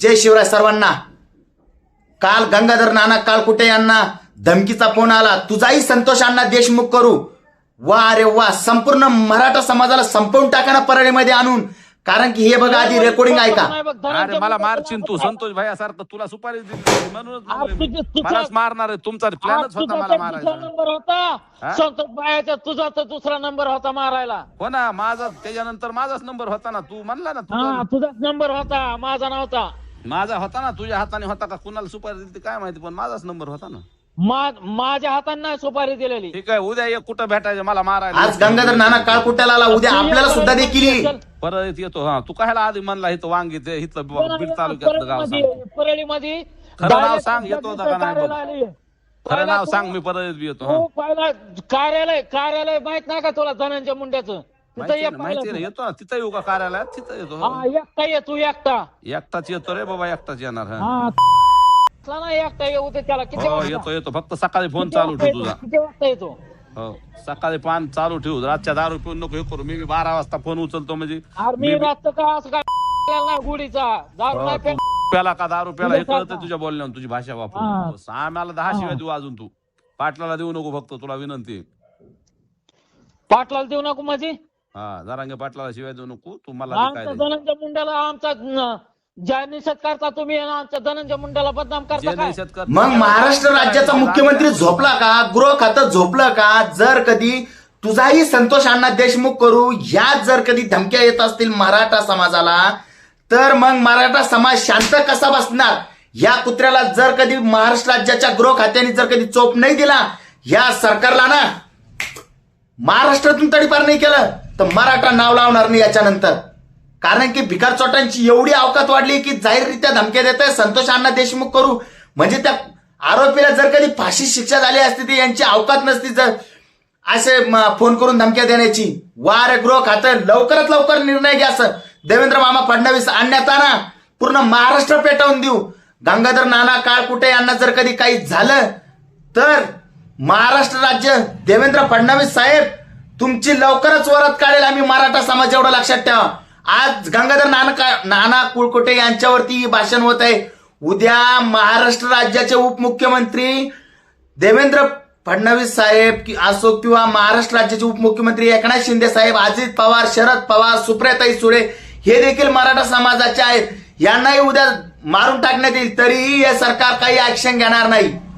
जय शिवराय सर्वांना. काल गंगाधर नाना काळकुटे यांना? धमकीचा फोन आला. तुझाही संतोष अण्णा देशमुख करू. वा अरे वा संपूर्ण मराठा समाजाला संपवून टाका ना परळीमध्ये आणून. कारण की हे बघा आधी रेकॉर्डिंग ऐका. अरे मला मारशील तू संतोष भाई सारखं तुला सुपारी दिली म्हणूनच म्हणलोय मी. मलाच मारणार आहे. तुमचा प्लॅनच होता मला मारायचा. नंबर होता? संतोष बायाचा तुझा तर दुसरा नंबर होता मारायला. हो ना माझा त्याच्यानंतर माझाच नंबर होता ना. तू म्हणला ना हा तुझा तुझाच नंबर होता. माझा नव्हता. माझा होता ना तुझ्या हाताने होता का? कुणाला सुपारी दिली ते काय माहिती पण माझाच नंबर होता ना. मा- माझ्या हाताने नाही सुपारी दिलेली. ठीक आहे उद्या ये कुठं भेटायचं मला मारायला आज गंगाधर नाना काळकुट्याला आला उद्या आपल्याला सुद्धा देखील येईल. परत येतो हा. तू कायला आधी म्हणला इथं वांगी ते इथलं ब- बीड तालुक्यातलं गाव सांग. परळीमध्ये खरं नाव सांग, येतो होता का नाही बघ. कार्यालय खरं नाव सांग मी परत येतो हा. कार्यालय कार्यालय माहीत नाही का तुला धनंजय मुंड्याचं तिथं माहिती ये आहे ना, माहिती आहे ना, पहिलं येतो ना. तिथं येऊ का कार्यालयात? तिथं येतो. तू. हा एकटा ये तू एकटा. एकटाच येतो रे बाबा एकटाच येणार हा. हा असला ना एकटा येऊ दे त्याला. किती हो वाजता? येतो येतो. फक्त सकाळी फोन किती चालू वाजता ठेव येतो? तुझा किती वाजता येतो? हो सकाळी पान चालू ठेवू. रातच्या दारू पिऊन नको हे करू. मी बी बारा वाजता फोन उचलतो म्हणजे. अरे मी रातचं का असं काय नाही गुढीचा? दारू हो, नाही प्याला का दारू प्याला? हे कळतं सारखा. तुझ्या बोलण्यावर तुझी भाषा हा. वापर आम्हाला दहा शिवाय. देऊ अजून तू. पाटलाला देऊ नको फक्त तुला विनंती आहे. पाटलाला देऊ नको माझी हा जरांगे पाटलाला शिवाय देऊ नको तू मला बी काय आमच्या द्यायचं. धनंजय मुंड्याला आमचा न- ज्या निषेध करता तुम्ही आणि आमच्या धनंजय मुंड्याला बदनाम जे करता काय? निषेध करतात- मग महाराष्ट्र राज्याचा मुख्यमंत्री झोपला का? गृह खातं झोपलं का? जर कधी तुझाही संतोष अण्णा देशमुख करू याच जर कधी धमक्या येत असतील मराठा समाजाला तर मग मराठा समाज शांत कसा बसणार? या कुत्र्याला जर कधी महाराष्ट्र राज्याच्या गृह खात्याने जर कधी चोप नाही दिला या सरकारला ना महाराष्ट्रातून तडीपार नाही केलं. तर मराठा नाव लावणार नाही याच्यानंतर. कारण की भिकार चोटांची एवढी अवकात वाढली की जाहीररित्या धमक्या देत आहे संतोष अण्णा देशमुख करू. म्हणजे त्या आरोपीला जर कधी फाशी शिक्षा झाली असती तर यांची अवकात नसती जर असे फोन करून धमक्या देण्याची. वार गृह खातं लवकरात लवकर निर्णय घ्या सर. देवेंद्र मामा फडणवीस आणण्यात आणा पूर्ण महाराष्ट्र पेटवून देऊ. गंगाधर नाना काळकुटे यांना जर कधी काही झालं तर महाराष्ट्र राज्य देवेंद्र फडणवीस साहेब तुमची लवकरच वरात काढेल आम्ही मराठा समाज एवढं लक्षात ठेवा. आज गंगाधर नाना का- नाना कुळकुटे यांच्यावरती भाषण होत आहे. उद्या महाराष्ट्र राज्याचे उपमुख्यमंत्री देवेंद्र फडणवीस साहेब कि- असो किंवा महाराष्ट्र राज्याचे उपमुख्यमंत्री एकनाथ शिंदे साहेब अजित पवार शरद पवार सुप्रियाताई सुळे हे देखील मराठा समाजाचे आहेत. यांनाही उद्या मारून टाकण्यात येईल. तरीही हे सरकार काही ऍक्शन घेणार नाही.